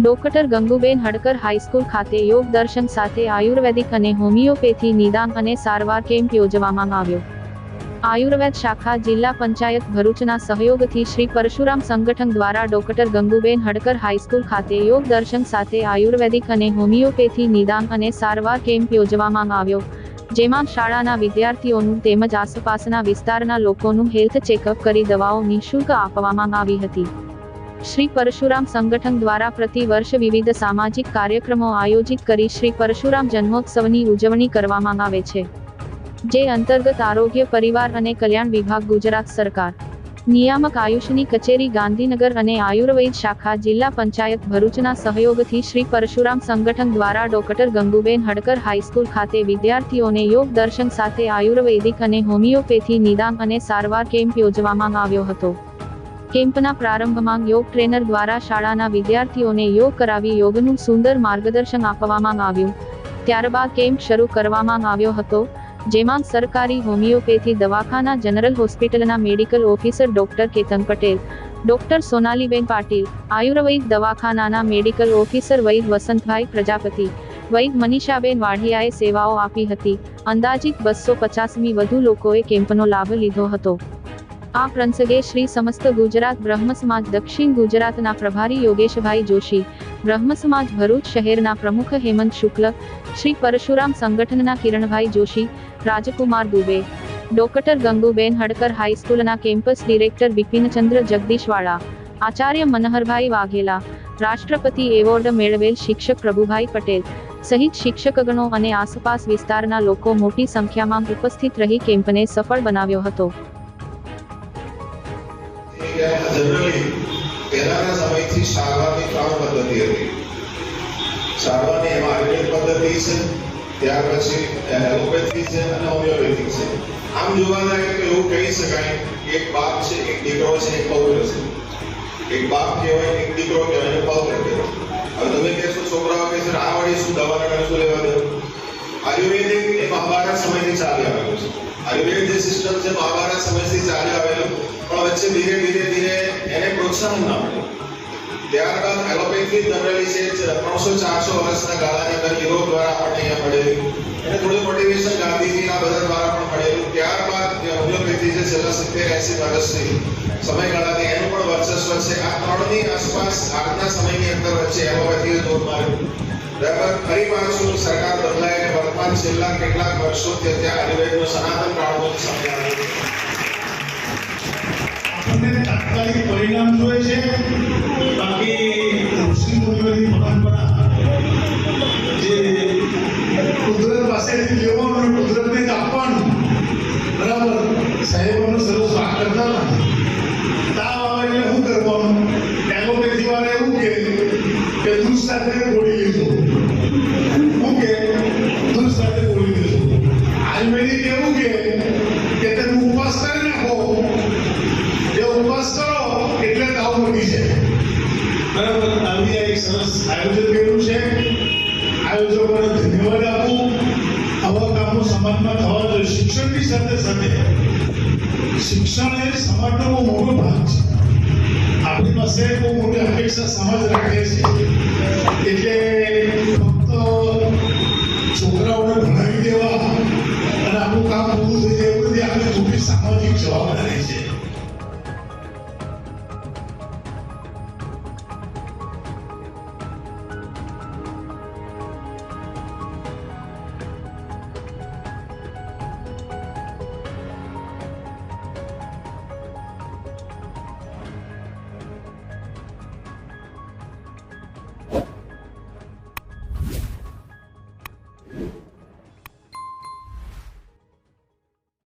Doctor ગંગુબેન Hadkar high school ખાતે યોગ દર્શન સાથે આયુર્વેદિક અને હોમિયોપેથી નિદાન અને સારવાર કેમ્પ યોજવામાં આવ્યો. આયુર્વેદ શાખા જિલ્લા પંચાયત ભરૂચના સહયોગથી શ્રી પરશુરામ સંગઠન દ્વારા ડોક્ટર ગંગુબેન હડકર હાઈસ્કૂલ ખાતે યોગ દર્શન સાથે આયુર્વેદિક અને હોમિયોપેથી નિદાન અને સારવાર કેમ્પ યોજવામાં આવ્યો. જેમાં શાળાના વિદ્યાર્થીઓનું તેમજ આસપાસના વિસ્તારના લોકોનું હેલ્થ ચેકઅપ કરી દવાઓ નિઃશુલ્ક આપવામાં આવી હતી. શ્રી પરશુરામ સંગઠન દ્વારા પ્રતિ વર્ષ વિવિધ સામાજિક કાર્યક્રમો આયોજિત કરી શ્રી પરશુરામ જન્મોત્સવની ઉજવણી કરવામાં આવે છે. જે અંતર્ગત આરોગ્ય, પરિવાર અને કલ્યાણ વિભાગ, ગુજરાત સરકાર, નિયામક આયુષની કચેરી, ગાંધીનગર અને આયુર્વેદ શાખા જિલ્લા પંચાયત ભરૂચના સહયોગથી શ્રી પરશુરામ સંગઠન દ્વારા ડોક્ટર ગંગુબેન હડકર હાઈસ્કૂલ ખાતે વિદ્યાર્થીઓને યોગ દર્શન સાથે આયુર્વેદિક અને હોમિયોપેથી નિદાન અને સારવાર કેમ્પ યોજવામાં આવ્યો હતો. કેમ્પના પ્રારંભમાં યોગ ટ્રેનર દ્વારા શાળાના વિદ્યાર્થીઓને યોગ કરાવી યોગનું સુંદર માર્ગદર્શન આપવામાં આવ્યું. ત્યારબાદ કેમ્પ શરૂ કરવામાં આવ્યો હતો, જેમાં સરકારી હોમિયોપેથી દવાખાના જનરલ હોસ્પિટલના medical officer doctor Ketan Patel, doctor સોનાલીબેન Patil, Ayurveda દવાખાનાના મેડિકલ ઓફિસર વૈદ વસંતભાઈ પ્રજાપતિ, વૈદ મનીષાબેન વાઢિયાએ સેવાઓ આપી હતી. અંદાજિત બસો પચાસમી વધુ લોકોએ કેમ્પનો લાભ લીધો હતો. આ પ્રસંગે શ્રી સમસ્ત ગુજરાત બ્રહ્મ સમાજ, દક્ષિણ ગુજરાતના પ્રભારી યોગેશભાઈ જોશી, બ્રહ્મ સમાજ ભરૂચ શહેરના પ્રમુખ હેમંત શુક્લ, શ્રી પરશુરામ સંગઠનના કિરણભાઈ જોશી, રાજકુમાર દુબે, ડોક્ટર ગંગુબેન હડકર હાઈસ્કૂલના કેમ્પસ ડિરેક્ટર બિપિનચંદ્ર જગદીશવાળા, આચાર્ય મનહરભાઈ વાઘેલા, રાષ્ટ્રપતિ એવોર્ડ મેળવેલ શિક્ષક પ્રભુભાઈ પટેલ સહિત શિક્ષકગણો અને આસપાસ વિસ્તારના લોકો મોટી સંખ્યામાં ઉપસ્થિત રહી કેમ્પને સફળ બનાવ્યો હતો. જનરલી પહેલાના સમયથી સારવારની ત્રણ પદ્ધતિ હતી. સારવારની એમાં આયુર્વેદ પદ્ધતિ છે, ત્યાર પછી એલોપેથી છે અને હોમિયોપેથી છે. આમ જોવા જાય તો એવું કહી શકાય એક બાપ છે, એક દીકરો છે, એક પૌત્ર છે. એક બાપ કહેવાય, એક દીકરો કહેવાય અને પૌત્ર કહેવાય. હવે તમે કહેશો, છોકરાઓ કહેશે આ વળી, શું દવાખાના શું લેવા દે? આયુર્વેદિક એ મહાભારત સમયથી ચાલી આવેલું છે. આયુર્વેદ જે સિસ્ટમ છે મહાભારત સમયથી ચાલી આવેલું પણ વચ્ચે ધીરે ધીરે ધીરે એને પ્રોત્સાહન મળ્યું ત્યારબાદ એલોપેથી જનરલી છે ત્રણસો ચારસો વર્ષના ગાળાની અંદર યુરોપ દ્વારા આપણને અહીંયા મળેલી. અને થોડું મોટિવેશન ગાંધીજીના બધા દ્વારા પણ મળેલું. ત્યારબાદ હોમિયોપેથી છે, છેલ્લા સિત્તેર એસી વર્ષથી સમયગાળાની એનું પણ વર્ચસ્વ છે. આ ત્રણની આસપાસ આજના સમયની અંદર વચ્ચે એલોપેથીએ જોર માર્યું બરાબર? ફરી પાછું સરકાર બદલાય અને વર્તમાન છેલ્લા કેટલાક વર્ષોથી અત્યારે આયુર્વેદનો સનાતન કાળનો સમય આવ્યો આપણને તાત્કાલિક પરિણામ જોઈએ છે બાકી ઋષિ મુનિઓની પરંપરા જે કુદરત પાસેથી લેવાનું અને કુદરતને જ આપવાનું બરાબર સાહેબોનો સરસ વાત કરતા હતા તાવ આવે એટલે શું કરવાનું એલોપેથી વાળા એવું કે કે દૂધ સાથે ગોળી સરસ આયોજન કર્યું છે. આયોજકોને ધન્યવાદ આપું. આવા કામો સમાજમાં થવા જોઈએ. શિક્ષણની સાથે સાથે શિક્ષણ એ સમાજનો બહુ મોટો ભાગ છે. આપણી પાસે બહુ મોટી અપેક્ષા સમાજ રાખે છે.